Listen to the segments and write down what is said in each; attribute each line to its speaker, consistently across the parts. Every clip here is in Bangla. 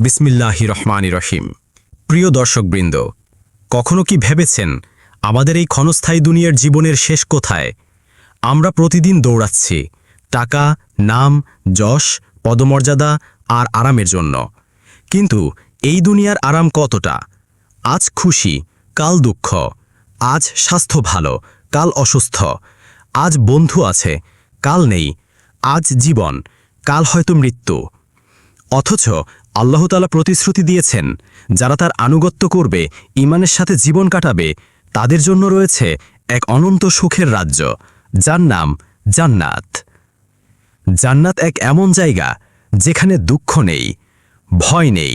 Speaker 1: বিসমিল্লাহি রহমানি রহিম। প্রিয় দর্শকবৃন্দ, কখনো কি ভেবেছেন আমাদের এই ক্ষণস্থায়ী দুনিয়ার জীবনের শেষ কোথায়? আমরা প্রতিদিন দৌড়াচ্ছি টাকা, নাম, যশ, পদমর্যাদা আর আরামের জন্য। কিন্তু এই দুনিয়ার আরাম কতটা? আজ খুশি, কাল দুঃখ, আজ স্বাস্থ্য ভালো, কাল অসুস্থ, আজ বন্ধু আছে, কাল নেই, আজ জীবন, কাল হয়তো মৃত্যু। অথচ আল্লাহতালা প্রতিশ্রুতি দিয়েছেন, যারা তার আনুগত্য করবে ইমানের সাথে জীবন কাটাবে, তাদের জন্য রয়েছে এক অনন্ত সুখের রাজ্য, যার নাম জান্নাত। জান্নাত এক এমন জায়গা যেখানে দুঃখ নেই, ভয় নেই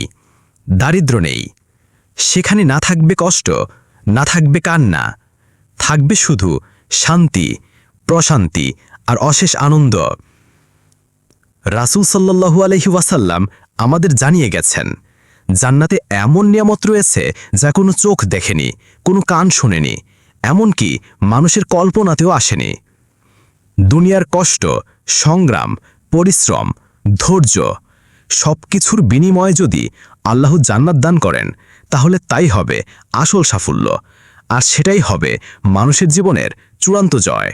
Speaker 1: দারিদ্র নেই। সেখানে না থাকবে কষ্ট, না থাকবে কান্না, থাকবে শুধু শান্তি, প্রশান্তি আর অশেষ আনন্দ। রাসুল সাল্লাহু আলহি ওয়াসাল্লাম আমাদের জানিয়ে গেছেন, জান্নাতে এমন নিয়ামত রয়েছে যা কোনো চোখ দেখেনি, কোনো কান শোনেনি, এমনকি মানুষের কল্পনাতেও আসেনি। দুনিয়ার কষ্ট, সংগ্রাম, পরিশ্রম, ধৈর্য সব কিছুর বিনিময়ে যদি আল্লাহ জান্নাত দান করেন, তাহলে তাই হবে আসল সাফল্য, আর সেটাই হবে মানুষের জীবনের চূড়ান্ত জয়।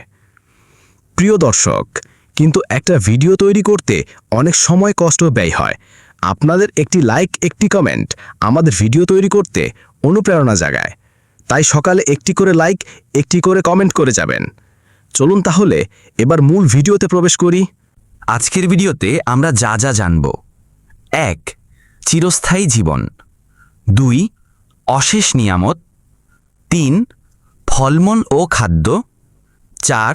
Speaker 1: প্রিয় দর্শক, কিন্তু একটা ভিডিও তৈরি করতে অনেক সময় কষ্ট ব্যয় হয় আপনাদের একটি লাইক একটি কমেন্ট আমাদের ভিডিও তৈরি করতে অনুপ্রেরণা জাগায়। তাই সকালে একটি করে লাইক একটি করে কমেন্ট করে যাবেন। চলুন তাহলে এবার মূল ভিডিওতে প্রবেশ করি।
Speaker 2: আজকের ভিডিওতে আমরা যা যা জানব। এক, চিরস্থায়ী জীবন। দুই, অশেষ নিয়ামত। তিন, ফলমূল ও খাদ্য। চার,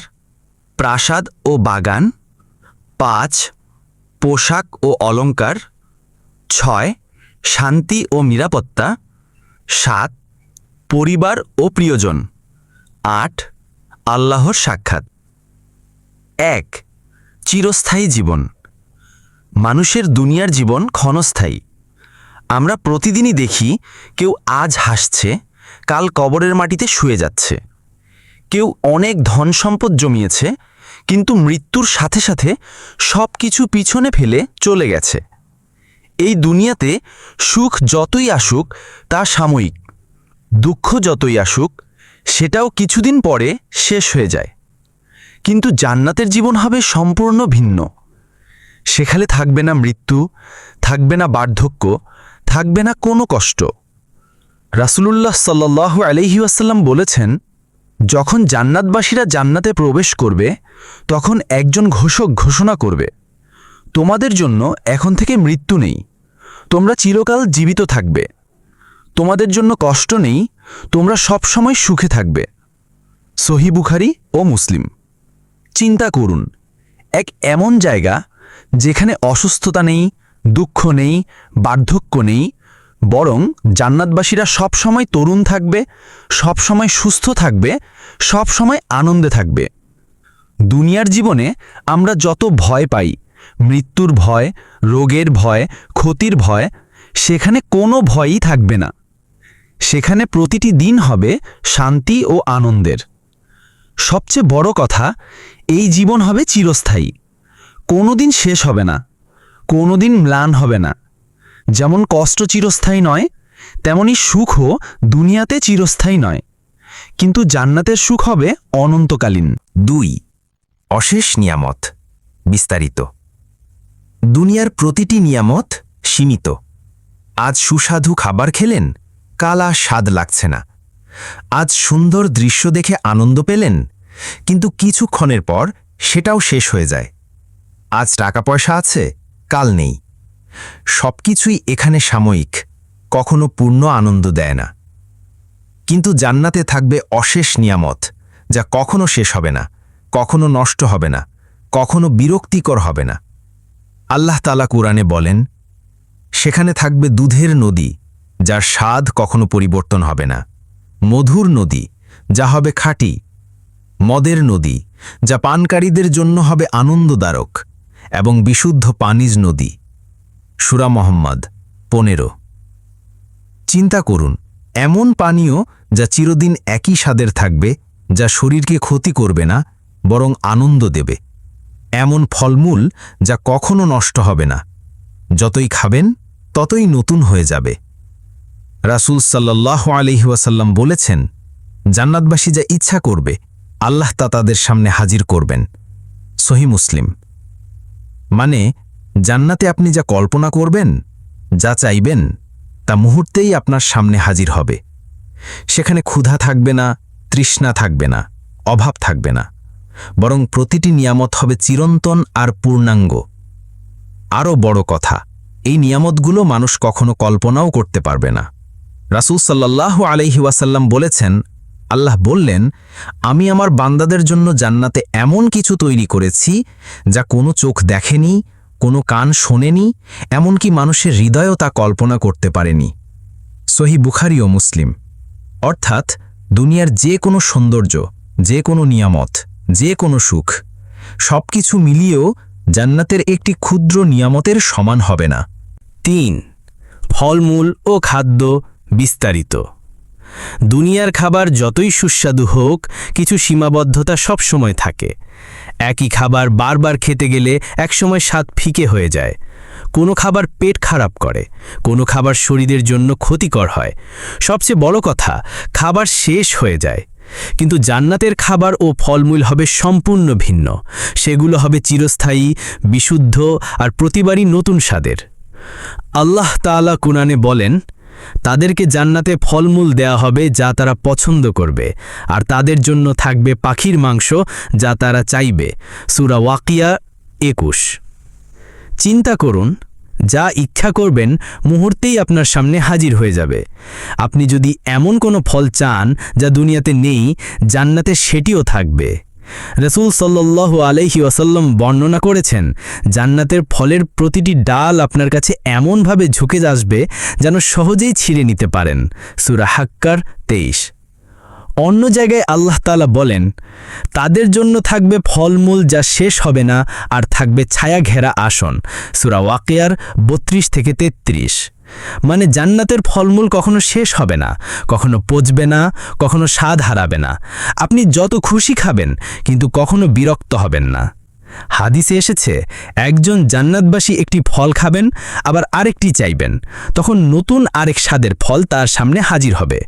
Speaker 2: প্রাসাদ ও বাগান। পাঁচ, পোশাক ও অলংকার। ছয়, শান্তি ও নিরাপত্তা। সাত, পরিবার ও প্রিয়জন। আট, আল্লাহর সাক্ষাৎ। এক, চিরস্থায়ী জীবন। মানুষের দুনিয়ার জীবন ক্ষণস্থায়ী। আমরা প্রতিদিনই দেখি, কেউ আজ হাসছে, কাল কবরের মাটিতে শুয়ে যাচ্ছে। কেউ অনেক ধন সম্পদ জমিয়েছে, কিন্তু মৃত্যুর সাথে সাথে সব কিছু পিছনে ফেলে চলে গেছে। এই দুনিয়াতে সুখ যতই আসুক, তা সাময়িক। দুঃখ যতই আসুক, সেটাও কিছুদিন পরে শেষ হয়ে যায়। কিন্তু জান্নাতের জীবন হবে সম্পূর্ণ ভিন্ন। সেখানে থাকবে না মৃত্যু, থাকবে না বার্ধক্য, থাকবে না কোনো কষ্ট। রাসূলুল্লাহ সাল্লাহ আলহি আসাল্লাম বলেছেন, যখন জান্নাতবাসীরা জান্নাতে প্রবেশ করবে, তখন একজন ঘোষক ঘোষণা করবে। তোমাদের জন্য এখন থেকে মৃত্যু নেই। তোমরা চিরকাল জীবিত থাকবে। তোমাদের জন্য কষ্ট নেই, তোমরা সবসময় সুখে থাকবে। সহি বুখারি ও মুসলিম। চিন্তা করুন, এক এমন জায়গা যেখানে অসুস্থতা নেই, দুঃখ নেই, বার্ধক্য নেই, বরং জান্নাতবাসীরা সব সময় তরুণ থাকবে সব সময় সুস্থ থাকবে সব সময় আনন্দে থাকবে। দুনিয়ার জীবনে আমরা যত ভয় পাই মৃত্যুর ভয়, রোগের ভয়, ক্ষতির ভয়, সেখানে কোনো ভয়ই থাকবে না। সেখানে প্রতিটি দিন হবে শান্তি ও আনন্দের। সবচেয়ে বড় কথা, এই জীবন হবে চিরস্থায়ী। কোনোদিন শেষ হবে না, কোনোদিন ম্লান হবে না। যেমন কষ্ট চিরস্থায়ী নয়, তেমনি সুখও দুনিয়াতে চিরস্থায়ী নয়। কিন্তু জান্নাতের সুখ হবে অনন্তকালীন।
Speaker 3: দুই, অশেষ নিয়ামত, বিস্তারিত। দুনিয়ার প্রতিটি নিয়ামত সীমিত। আজ সুস্বাদু খাবার খেলেন, কাল আর স্বাদ লাগছে না। আজ সুন্দর দৃশ্য দেখে আনন্দ পেলেন, কিন্তু কিছুক্ষণের পর সেটাও শেষ হয়ে যায়। আজ টাকা পয়সা আছে, কাল নেই। সবকিছুই এখানে সাময়িক, কখনো পূর্ণ আনন্দ দেয় না। কিন্তু জান্নাতে থাকবে অশেষ নিয়ামত, যা কখনো শেষ হবে না, কখনো নষ্ট হবে না, কখনো বিরক্তিকর হবে না। আল্লাহ তালা কুরআনে বলেন, সেখানে থাকবে দুধের নদী, যার স্বাদ কখনো পরিবর্তন হবে না। মধুর নদী, যা হবে খাঁটি। মদের নদী, যা পানকারীদের জন্য হবে আনন্দদারক এবং বিশুদ্ধ পানিজ নদী। সুরা মোহাম্মদ পনেরো। চিন্তা করুন, এমন পানীয় যা চিরদিন একই স্বাদের থাকবে, যা শরীরকে ক্ষতি করবে না, বরং আনন্দ দেবে। এমন ফলমূল যা কখনো নষ্ট হবে না। যতই খাবেন, ততই নতুন হয়ে যাবে। রাসূল সাল্লাহ আলিহাসাল্লাম বলেছেন, জান্নাতবাসী যা ইচ্ছা করবে, আল্লাহ তা তাদের সামনে হাজির করবেন। সহি মুসলিম। মানে জান্নাতে আপনি যা কল্পনা করবেন, যা চাইবেন, তা মুহূর্তেই আপনার সামনে হাজির হবে। সেখানে ক্ষুধা থাকবে না, তৃষ্ণা থাকবে না, অভাব থাকবে না। বরং প্রতিটি নিয়ামত হবে চিরন্তন আর পূর্ণাঙ্গ। আরও বড় কথা, এই নিয়ামতগুলো মানুষ কখনো কল্পনাও করতে পারবে না। রাসূল সাল্লাহ আলহি ওয়াসাল্লাম বলেছেন, আল্লাহ বললেন, আমি আমার বান্দাদের জন্য জান্নাতে এমন কিছু তৈরি করেছি যা কোনো চোখ দেখেনি, কোনো কান শোনেনি, এমনকি মানুষের হৃদয়ও তা কল্পনা করতে পারেনি। সহি বুখারি ও মুসলিম। অর্থাৎ দুনিয়ার যে কোনো সৌন্দর্য, যে কোনো নিয়ামত যে কোনো সুখ। সব কিছু মিলিয়েও জান্নাতের একটি ক্ষুদ্র নিয়ামতের সমান হবে না।
Speaker 1: তিন, ফলমূল ও খাদ্য বিস্তারিত। দুনিয়ার খাবার যতই সুস্বাদু হোক, কিছু সীমাবদ্ধতা সব সময় থাকে। একই খাবার বারবার খেতে গেলে একসময় স্বাদ ফিকে হয়ে যায়। কোনো খাবার পেট খারাপ করে, কোনো খাবার শরীরের জন্য ক্ষতিকর হয়। সবচেয়ে বড় কথা, খাবার শেষ হয়ে যায়। কিন্তু জান্নাতের খাবার ও ফলমূল হবে সম্পূর্ণ ভিন্ন। সেগুলো হবে চিরস্থায়ী, বিশুদ্ধ আর প্রতিবারই নতুন স্বাদের। আল্লাহ তাআলা কুনানে বলেন, তাদেরকে জান্নাতে ফলমূল দেয়া হবে যা তারা পছন্দ করবে, আর তাদের জন্য থাকবে পাখির মাংস যা তারা চাইবে। সুরা ওয়াকিয়া একুশ। চিন্তা করুন যা ইচ্ছা করবেন মুহূর্তেই আপনার সামনে হাজির হয়ে যাবে। আপনি যদি এমন কোনো ফল চান যা দুনিয়াতে নেই, জান্নাতে সেটিও থাকবে। রসুল সাল্লু আলহি ওয়াসাল্লাম বর্ণনা করেছেন, জান্নাতের ফলের প্রতিটি ডাল আপনার কাছে এমনভাবে ঝুঁকে আসবে যেন সহজেই ছিঁড়ে নিতে পারেন। সুরা হাক্কার তেইশ। অন্য জায়গায় আল্লাহ তালা বলেন, তাদের জন্য থাকবে ফলমূল যা শেষ হবে না আর থাকবে ছায়া ঘেরা আসন। সুরা ওয়াকিয়ার বত্রিশ থেকে তেত্রিশ। মানে জান্নাতের ফলমূল কখনো শেষ হবে না, কখনো পচবে না, কখনো স্বাদ হারাবে না। আপনি যত খুশি খাবেন, কিন্তু কখনো বিরক্ত হবেন না। হাদিসে এসেছে, একজন জান্নাতবাসী একটি ফল খাবেন, আবার আরেকটি চাইবেন। তখন নতুন আরেক স্বাদের ফল তার সামনে হাজির হবে।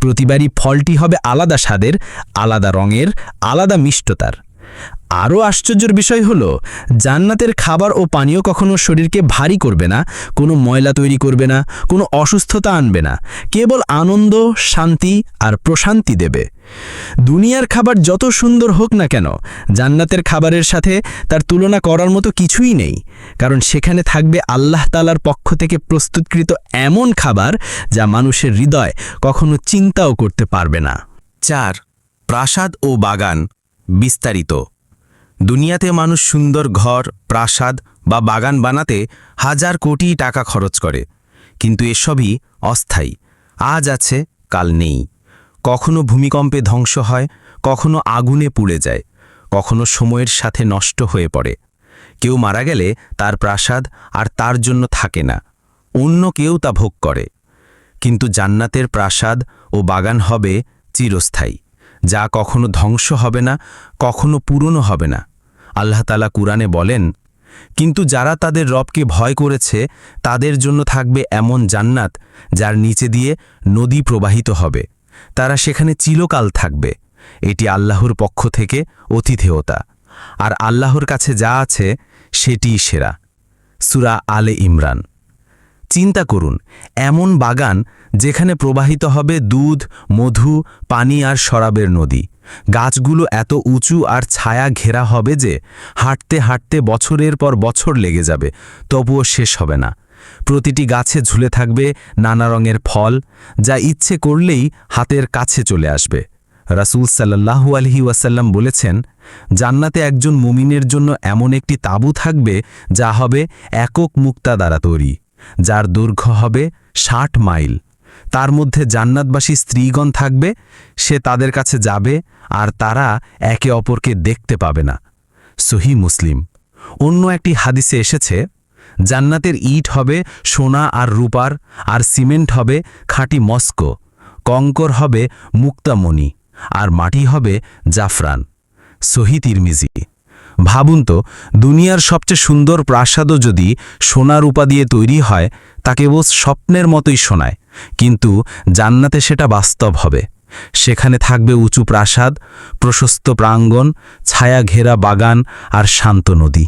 Speaker 1: প্রতিবারই ফলটি হবে আলাদা স্বাদের, আলাদা রঙের, আলাদা মিষ্টতার। আরও আশ্চর্যের বিষয় হল, জান্নাতের খাবার ও পানীয় কখনো শরীরকে ভারী করবে না, কোনো ময়লা তৈরি করবে না, কোনো অসুস্থতা আনবে না, কেবল আনন্দ, শান্তি আর প্রশান্তি দেবে। দুনিয়ার খাবার যত সুন্দর হোক না কেন, জান্নাতের খাবারের সাথে তার তুলনা করার মতো কিছুই নেই, কারণ সেখানে থাকবে আল্লাহ তালার পক্ষ থেকে প্রস্তুতকৃত এমন খাবার যা মানুষের হৃদয় কখনো চিন্তাও করতে পারবে না।
Speaker 3: চার, প্রাসাদ ও বাগান, বিস্তারিত। দুনিয়াতে মানুষ সুন্দর ঘর, প্রাসাদ বা বাগান বানাতে হাজার কোটি টাকা খরচ করে। কিন্তু এসবই অস্থায়ী। আজ আছে, কাল নেই। কখনো ভূমিকম্পে ধ্বংস হয়, কখনো আগুনে পুড়ে যায়, কখনো সময়ের সাথে নষ্ট হয়ে পড়ে। কেউ মারা গেলে তার প্রাসাদ আর তার জন্য থাকে না, অন্য কেউ তা ভোগ করে। কিন্তু জান্নাতের প্রাসাদ ও বাগান হবে চিরস্থায়ী। যা কখনো ধ্বংস হবে না, কখনো পুরনো হবে না। আল্লাহ তালা কুরআনে বলেন, কিন্তু যারা তাদের রবকে ভয় করেছে, তাদের জন্য থাকবে এমন জান্নাত, যার নিচে দিয়ে নদী প্রবাহিত হবে। তারা সেখানে চিরকাল থাকবে। এটি আল্লাহর পক্ষ থেকে অতিথেয়তা। আর আল্লাহর কাছে যা আছে, সেটিই সেরা। সুরা আলে ইমরান। চিন্তা করুন, এমন বাগান যেখানে প্রবাহিত হবে দুধ, মধু, পানি আর শরাবের নদী। গাছগুলো এত উঁচু আর ছায়া ঘেরা হবে যে হাঁটতে হাঁটতে বছরের পর বছর লেগে যাবে, তবুও শেষ হবে না। প্রতিটি গাছে ঝুলে থাকবে নানা রঙের ফল, যা ইচ্ছে করলেই হাতের কাছে চলে আসবে। রাসূল সাল্লাহু আলহি ওয়াসাল্লাম বলেছেন, জান্নাতে একজন মুমিনের জন্য এমন একটি তাঁবু থাকবে যা হবে একক মুক্তা দ্বারা তৈরি। যার দৈর্ঘ্য হবে ষাট মাইল। তার মধ্যে জান্নাতবাসী স্ত্রীগণ থাকবে, সে তাদের কাছে যাবে আর তারা একে অপরকে দেখতে পাবে না। সহি মুসলিম। অন্য একটি হাদিসে এসেছে, জান্নাতের ইট হবে সোনা আর রূপার আর সিমেন্ট হবে খাঁটি মস্কো, কঙ্কর হবে মুক্তামণি আর মাটি হবে জাফরান। সহি তিরমিজি। ভাবুন তো, দুনিয়ার সবচেয়ে সুন্দর প্রাসাদও যদি সোনা রূপা দিয়ে তৈরি হয়,
Speaker 4: তা কেবল স্বপ্নের মতোই শোনায় কিন্তু জান্নাতে সেটা বাস্তব হবে। সেখানে থাকবে উঁচু প্রাসাদ, প্রশস্ত প্রাঙ্গণ, ছায়া ঘেরা বাগান আর শান্ত নদী।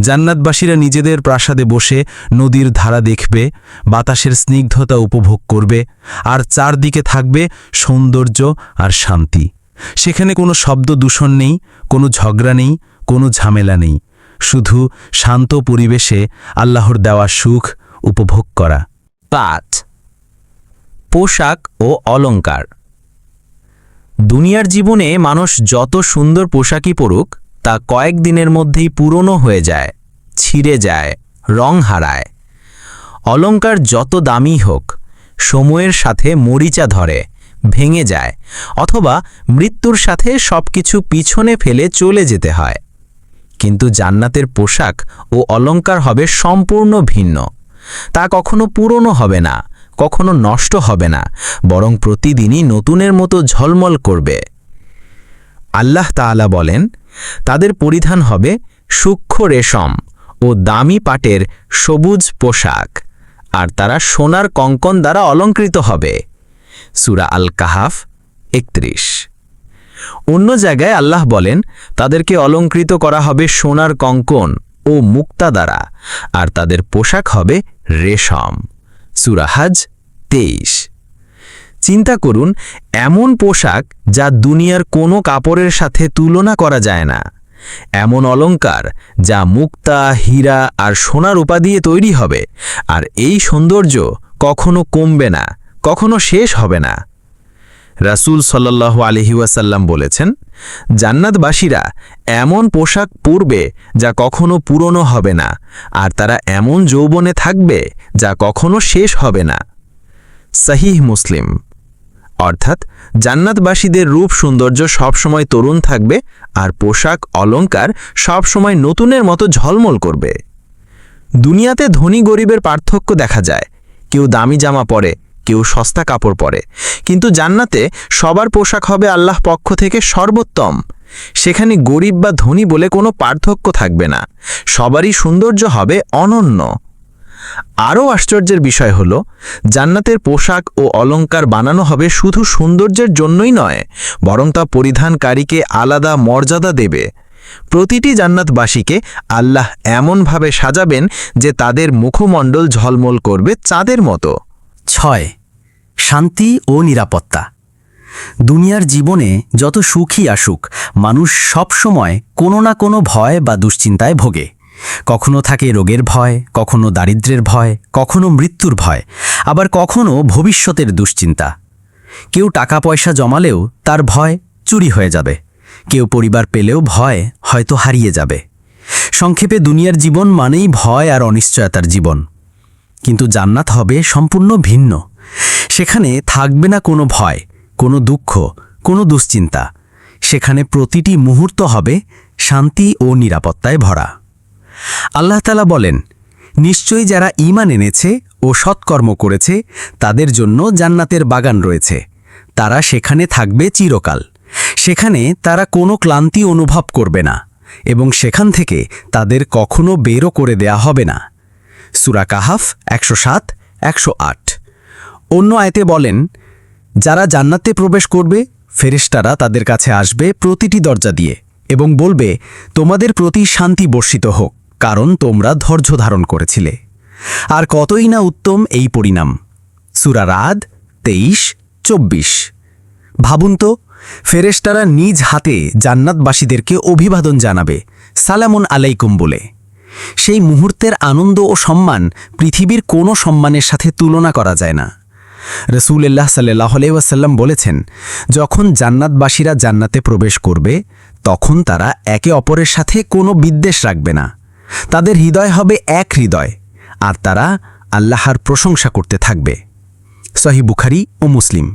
Speaker 4: জান্নাতবাসীরা নিজেদের প্রাসাদে বসে নদীর ধারা দেখবে, বাতাসের স্নিগ্ধতা উপভোগ করবে আর চারদিকে থাকবে সৌন্দর্য আর শান্তি। সেখানে কোনো শব্দ দূষণ নেই, কোনো ঝগড়া নেই কোনো ঝামেলা নেই। শুধু শান্ত পরিবেশে আল্লাহর দেওয়া সুখ উপভোগ করা।
Speaker 2: পাঁচ, পোশাক ও অলংকার। দুনিয়ার জীবনে মানুষ যত সুন্দর পোশাকই পরুক, তা কয়েক দিনের মধ্যেই পুরনো হয়ে যায়, ছিঁড়ে যায়, রং হারায়। অলংকার যত দামি হোক, সময়ের সাথে মরিচা ধরে, ভেঙে যায়, অথবা মৃত্যুর সাথে সবকিছু পিছনে ফেলে চলে যেতে হয়। কিন্তু জান্নাতের পোশাক ও অলংকার হবে সম্পূর্ণ ভিন্ন। তা কখনো পুরনো হবে না, কখনো নষ্ট হবে না, বরং প্রতিদিনই নতুনের মতো ঝলমল করবে। আল্লাহ তাআলা বলেন, তাদের পরিধান হবে সূক্ষ্ম রেশম ও দামি পাটের সবুজ পোশাক, আর তারা সোনার কঙ্কন দ্বারা অলঙ্কৃত হবে। সুরা আল কাহাফ একত্রিশ। অন্য জায়গায় আল্লাহ বলেন, তাদেরকে অলঙ্কৃত করা হবে সোনার কঙ্কন ও মুক্তা দ্বারা, আর তাদের পোশাক হবে রেশম। সুরাহাজ তেইশ। চিন্তা করুন, এমন পোশাক যা দুনিয়ার কোনো কাপড়ের সাথে তুলনা করা যায় না। এমন অলংকার যা মুক্তা, হীরা আর সোনার উপা দিয়ে তৈরি হবে, আর এই সৌন্দর্য কখনো কমবে না, কখনো শেষ হবে না। রাসূল সাল্লাহ আলহিউসাল্লাম বলেছেন, জান্নাতবাসীরা এমন পোশাক পরবে যা কখনো পুরনো হবে না, আর তারা এমন যৌবনে থাকবে যা কখনো শেষ হবে না। সাহিহ মুসলিম, অর্থাৎ জান্নাতবাসীদের রূপ সৌন্দর্য সবসময় তরুণ থাকবে আর পোশাক অলংকার সবসময় নতুনের মতো ঝলমল করবে। দুনিয়াতে ধনী গরিবের পার্থক্য দেখা যায়, কেউ দামি জামা পরে কেউ সস্তা কাপড় পরে। কিন্তু জান্নাতে সবার পোশাক হবে আল্লাহ পক্ষ থেকে সর্বোত্তম। সেখানে গরিব বা ধনী বলে কোনো পার্থক্য থাকবে না। সবারই সৌন্দর্য হবে অনন্য। আরও আশ্চর্যের বিষয় হল, জান্নাতের পোশাক ও অলঙ্কার বানানো হবে শুধু সৌন্দর্যের জন্যই নয়, বরং তা পরিধানকারীকে আলাদা মর্যাদা দেবে। প্রতিটি জান্নাতবাসীকে আল্লাহ এমনভাবে সাজাবেন যে তাদের মুখমণ্ডল ঝলমল করবে চাঁদের মতো।
Speaker 5: ছয় শান্তি ও নিরাপত্তা। দুনিয়ার জীবনে যত সুখী আসুক, মানুষ সবসময় কোনো না কোনো ভয় বা দুশ্চিন্তায় ভোগে। কখনো থাকে রোগের ভয়, কখনো দারিদ্র্যের ভয়, কখনো মৃত্যুর ভয়, আবার কখনো ভবিষ্যতের দুশ্চিন্তা। কেউ টাকা পয়সা জমালেও তার ভয় চুরি হয়ে যাবে। কেউ পরিবার পেলেও ভয় হয়তো হারিয়ে যাবে। সংক্ষেপে, দুনিয়ার জীবন মানেই ভয় আর অনিশ্চয়তার জীবন। কিন্তু জান্নাত হবে সম্পূর্ণ ভিন্ন। সেখানে থাকবে না কোনো ভয়, কোনো দুঃখ, কোনো দুশ্চিন্তা। সেখানে প্রতিটি মুহূর্ত হবে শান্তি ও নিরাপত্তায় ভরা। আল্লাহ তালা বলেন, নিশ্চয়ই যারা ঈমান এনেছে ও সৎকর্ম করেছে, তাদের জন্য জান্নাতের বাগান রয়েছে। তারা সেখানে থাকবে চিরকাল। সেখানে তারা কোনো ক্লান্তি অনুভব করবে না এবং সেখান থেকে তাদের কখনো বেরও করে দেয়া হবে না। সুরা কাহাফ একশো সাত, একশো আট। অন্য আয়তে বলেন, যারা জান্নাতে প্রবেশ করবে, ফেরেশতারা তাদের কাছে আসবে প্রতিটি দরজা দিয়ে এবং বলবে, তোমাদের প্রতি শান্তি বর্ষিত হোক, কারণ তোমরা ধৈর্য ধারণ করেছিলে। আর কতই না উত্তম এই পরিণাম। সুরারাদ তেইশ, চব্বিশ। ভাবুন তো, ফেরেশতারা নিজ হাতে জান্নাতবাসীদেরকে অভিবাদন জানাবে, সালামুন আলাইকুম বলে। সেই মুহূর্তের আনন্দ ও সম্মান পৃথিবীর কোনো সম্মানের সাথে তুলনা করা যায় না। রসুল্লাহ সাল্লাহ আলাইসাল্লাম বলেছেন, যখন জান্নাতবাসীরা জান্নাতে প্রবেশ করবে, তখন তারা একে অপরের সাথে কোনো বিদ্বেষ রাখবে না। তাদের হৃদয় হবে এক হৃদয়, আর তারা আল্লাহর প্রশংসা করতে থাকবে। সহি বুখারি ও মুসলিম।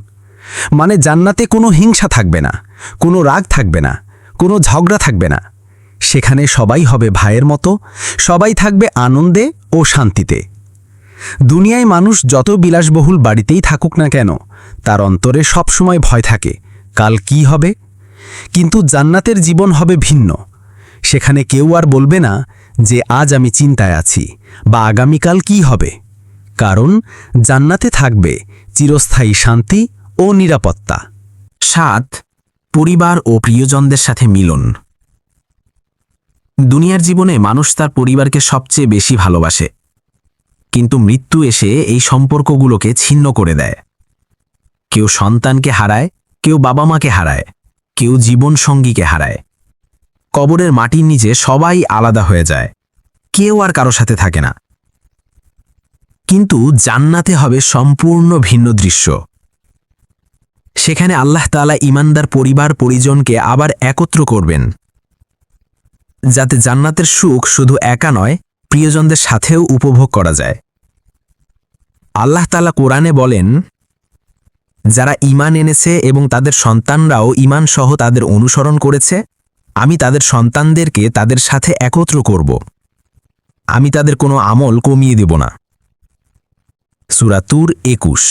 Speaker 5: মানে জান্নাতে কোনো হিংসা থাকবে না, কোনো রাগ থাকবে না, কোনো ঝগড়া থাকবে না। সেখানে সবাই হবে ভাইয়ের মতো, সবাই থাকবে আনন্দে ও শান্তিতে। দুনিয়ায় মানুষ যত বিলাসবহুল বাড়িতেই থাকুক না কেন, তার অন্তরে সবসময় ভয় থাকে, কাল কি হবে? কিন্তু জান্নাতের জীবন হবে ভিন্ন। সেখানে কেউ আর বলবে না যে আজ আমি চিন্তায় আছি বা আগামীকাল কি হবে। কারণ জান্নাতে থাকবে চিরস্থায়ী শান্তি ও নিরাপত্তা।
Speaker 3: সাত, পরিবার ও প্রিয়জনদের সাথে মিলন। দুনিয়ার জীবনে মানুষ তার পরিবারকে সবচেয়ে বেশি ভালোবাসে। কিন্তু মৃত্যু এসে এই সম্পর্কগুলোকে ছিন্ন করে দেয়। কেউ সন্তানকে হারায়, কেউ বাবা মাকে হারায়, কেউ জীবন সঙ্গীকে হারায়। কবরের মাটির নিচে সবাই আলাদা হয়ে যায়, কেউ আর কারও সাথে থাকে না। কিন্তু জান্নাতে হবে সম্পূর্ণ ভিন্ন দৃশ্য। সেখানে আল্লাহ তাআলা ইমানদার পরিবার, পরিজনকে আবার একত্র করবেন। যাতে জান্নাতের সুখ শুধু একা নয়, প্রিয়জনদের সাথেও উপভোগ করা যায়। আল্লাহ তালা কোরআনে বলেন, যারা ঈমান এনেছে এবং তাদের সন্তানরাও ঈমান সহ তাদের অনুসরণ করেছে, আমি তাদের সন্তানদেরকে তাদের সাথে একত্র করব। আমি তাদের কোনো আমল কমিয়ে দেব না। সুরাতুর একুশ।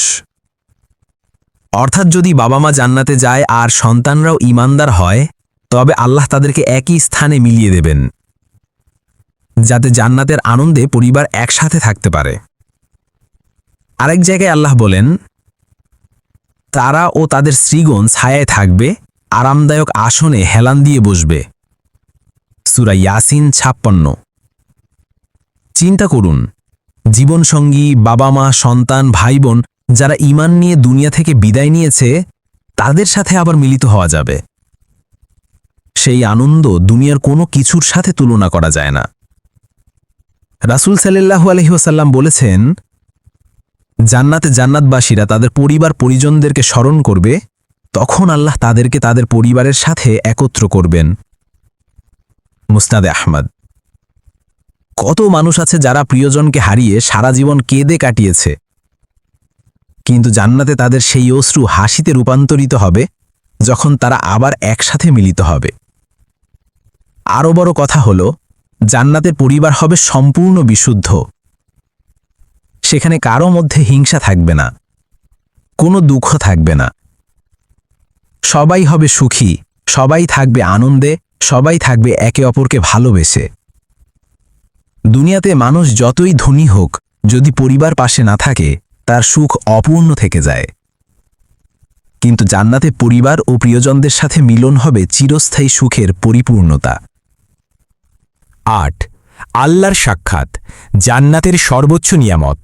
Speaker 3: অর্থাৎ যদি বাবা মা জান্নাতে যায় আর সন্তানরাও ইমানদার হয়, তবে আল্লাহ তাদেরকে একই স্থানে মিলিয়ে দেবেন, যাতে জান্নাতের আনন্দে পরিবার একসাথে থাকতে পারে। আরেক জায়গায় আল্লাহ বলেন, তারা ও তাদের স্ত্রীগণ ছায়ায় থাকবে, আরামদায়ক আসনে হেলান দিয়ে বসবে। সুরা ইয়াসিন ছাপ্পান্ন। চিন্তা করুন, জীবনসঙ্গী বাবা মা সন্তান ভাই বোন যারা ইমান নিয়ে দুনিয়া থেকে বিদায় নিয়েছে, তাদের সাথে আবার মিলিত হওয়া যাবে। সেই আনন্দ দুনিয়ার কোনো কিছুর সাথে তুলনা করা যায় না। রাসুল সাল্লাহু আলহিহাসাল্লাম বলেছেন জান্নাতে জান্নাতবাসীরা তাদের পরিবার পরিজনদেরকে স্মরণ করবে, তখন আল্লাহ তাদেরকে তাদের পরিবারের সাথে একত্র করবেন। মুস্তাদে আহমদ। কত মানুষ আছে যারা প্রিয়জনকে হারিয়ে সারা জীবন কেঁদে কাটিয়েছে। কিন্তু জান্নাতে তাদের সেই অশ্রু হাসিতে রূপান্তরিত হবে, যখন তারা আবার একসাথে মিলিত হবে। আরও বড় কথা হল, জান্নাতের পরিবার হবে সম্পূর্ণ বিশুদ্ধ। সেখানে কারও মধ্যে হিংসা থাকবে না, কোনো দুঃখ থাকবে না। সবাই হবে সুখী, সবাই থাকবে আনন্দে, সবাই থাকবে একে অপরকে ভালোবেসে। দুনিয়াতে মানুষ যতই ধনী হোক, যদি পরিবার পাশে না থাকে, তার সুখ অপূর্ণ থেকে যায়। কিন্তু জান্নাতে পরিবার ও প্রিয়জনদের সাথে মিলন হবে চিরস্থায়ী সুখের পরিপূর্ণতা।
Speaker 1: আট, আল্লাহর সাক্ষাৎ, জান্নাতের সর্বোচ্চ নিয়ামত।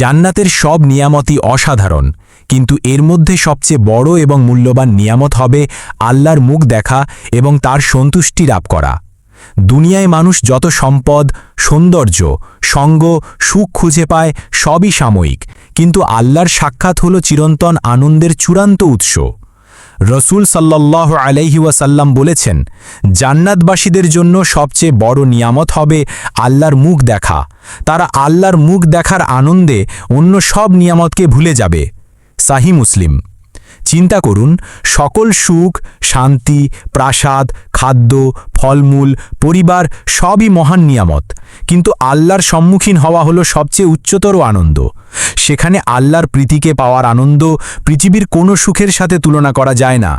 Speaker 1: জান্নাতের সব নিয়ামতই অসাধারণ, কিন্তু এর মধ্যে সবচেয়ে বড় এবং মূল্যবান নিয়ামত হবে আল্লাহর মুখ দেখা এবং তার সন্তুষ্টি লাভ করা। দুনিয়ায় মানুষ যত সম্পদ, সৌন্দর্য, সঙ্গ, সুখ খুঁজে পায় সবই সাময়িক, কিন্তু আল্লাহর সাক্ষাৎ হল চিরন্তন আনন্দের চূড়ান্ত উৎস। রসুল সাল্লাহ আলাইহি ওয়াসাল্লাম বলেছেন, জান্নাতবাসীদের জন্য সবচেয়ে বড় নিয়ামত হবে আল্লাহর মুখ দেখা। তারা আল্লাহর মুখ দেখার আনন্দে অন্য সব নিয়ামতকে ভুলে যাবে। সাহি মুসলিম। চিন্তা করুন, সকল সুখ, শান্তি, প্রাসাদ, খাদ্য, ফলমূল, পরিবার সবই মহান নিয়ামত। কিন্তু আল্লাহর সম্মুখীন হওয়া হলো সবচেয়ে উচ্চতর আনন্দ। সেখানে আল্লাহর প্রীতিকে পাওয়ার আনন্দ পৃথিবীর কোনো সুখের সাথে তুলনা করা যায় না।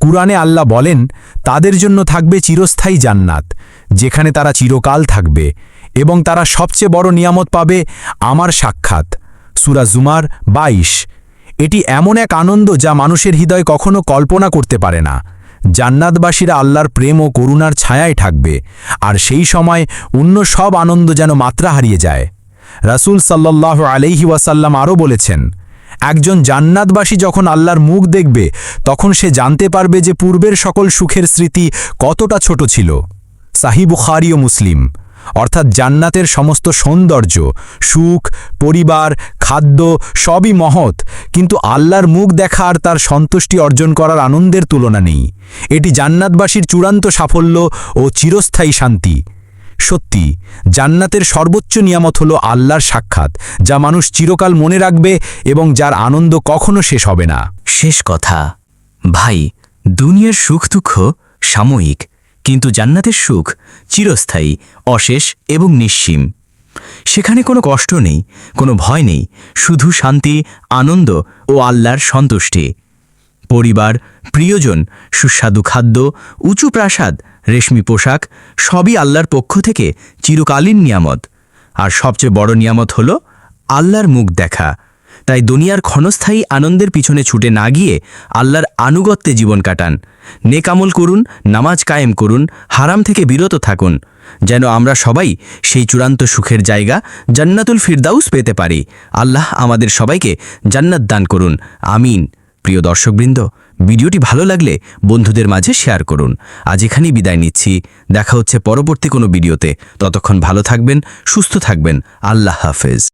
Speaker 1: কুরআনে আল্লাহ বলেন, তাদের জন্য থাকবে চিরস্থায়ী জান্নাত, যেখানে তারা চিরকাল থাকবে এবং তারা সবচেয়ে বড় নিয়ামত পাবে আমার সাক্ষাৎ। সুরা জুমার বাইশ। এটি এমন এক আনন্দ যা মানুষের হৃদয় কখনো কল্পনা করতে পারে না। জান্নাতবাসীরা আল্লাহর প্রেম ও করুণার ছায়ায় থাকবে, আর সেই সময় অন্য সব আনন্দ যেন মাত্রা হারিয়ে যায়। রাসূল সাল্লাল্লাহু আলাইহি ওয়াসাল্লাম আরও বলেছেন, একজন জান্নাতবাসী যখন আল্লাহর মুখ দেখবে, তখন সে জানতে পারবে যে পূর্বের সকল সুখের স্মৃতি কতটা ছোট ছিল। সাহি বুখারি ও মুসলিম, অর্থাৎ জান্নাতের সমস্ত সৌন্দর্য, সুখ, পরিবার খাদ্য সবই মহৎ, কিন্তু আল্লাহর মুখ দেখা আর তার সন্তুষ্টি অর্জন করার আনন্দের তুলনা নেই। এটি জান্নাতবাসীর চূড়ান্ত সাফল্য ও চিরস্থায়ী শান্তি। সত্যি, জান্নাতের সর্বোচ্চ নিয়ামত হল আল্লাহর সাক্ষাৎ, যা মানুষ চিরকাল মনে রাখবে এবং যার আনন্দ কখনো শেষ হবে না।
Speaker 5: শেষ কথা, ভাই, দুনিয়ার সুখ দুঃখ সাময়িক, কিন্তু জান্নাতের সুখ চিরস্থায়ী, অশেষ এবং নিঃসীম। সেখানে কোনো কষ্ট নেই, কোনো ভয় নেই, শুধু শান্তি, আনন্দ ও আল্লাহর সন্তুষ্টি। পরিবার, প্রিয়জন, সুস্বাদু খাদ্য, উঁচু প্রাসাদ, রেশমি পোশাক, সবই আল্লাহর পক্ষ থেকে চিরকালীন নিয়ামত। আর সবচেয়ে বড় নিয়ামত হল আল্লাহর মুখ দেখা। তাই দুনিয়ার ক্ষণস্থায়ী আনন্দের পিছনে ছুটে না গিয়ে আল্লাহর আনুগত্যে জীবন কাটান। নেকামল করুন, নামাজ কায়েম করুন, হারাম থেকে বিরত থাকুন, যেন আমরা সবাই সেই চূড়ান্ত সুখের জায়গা জান্নাতুল ফিরদাউস পেতে পারি। আল্লাহ আমাদের সবাইকে জান্নাত দান করুন। আমিন। প্রিয় দর্শকবৃন্দ, ভিডিওটি ভালো লাগলে বন্ধুদের মাঝে শেয়ার করুন। আজ এখানেই বিদায় নিচ্ছি। দেখা হচ্ছে পরবর্তী কোনো ভিডিওতে। ততক্ষণ ভালো থাকবেন, সুস্থ থাকবেন। আল্লাহ হাফেজ।